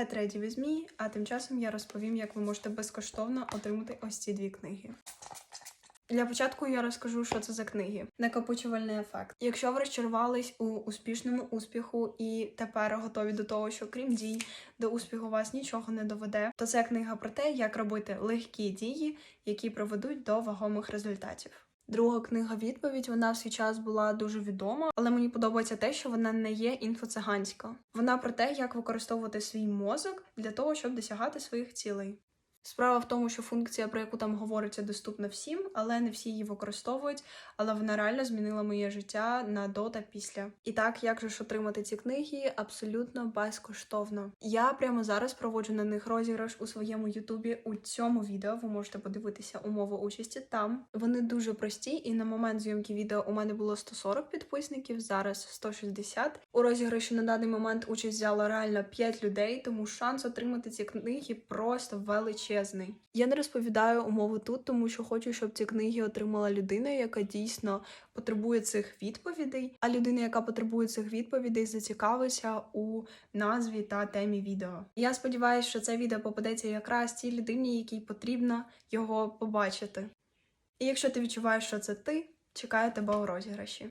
Get Ready With Me, а тим часом я розповім, як ви можете безкоштовно отримати ось ці дві книги. Для початку я розкажу, що це за книги. Накопичувальний ефект. Якщо ви розчарувались у успішному успіху і тепер готові до того, що крім дій до успіху вас нічого не доведе, то це книга про те, як робити легкі дії, які приведуть до вагомих результатів. Друга книга відповідь вона в свій час була дуже відома, але мені подобається те, що вона не є інфоциганська. Вона про те, як використовувати свій мозок для того, щоб досягати своїх цілей. Справа в тому, що функція, про яку там говориться, доступна всім, але не всі її використовують. Але вона реально змінила моє життя на до та після. І так, як же ж отримати ці книги абсолютно безкоштовно. Я прямо зараз проводжу на них розіграш у своєму Ютубі. У цьому відео ви можете подивитися умови участі там. Вони дуже прості, і на момент зйомки відео у мене було 140 підписників, зараз 160. У розіграші на даний момент участь взяло реально 5 людей, тому шанс отримати ці книги просто величезний. Я не розповідаю умови тут, тому що хочу, щоб ці книги отримала людина, яка дійсно потребує цих відповідей. А людина, яка потребує цих відповідей, зацікавиться у назві та темі відео. Я сподіваюся, що це відео попадеться якраз тій людині, якій потрібно його побачити. І якщо ти відчуваєш, що це ти, чекаю тебе у розіграші.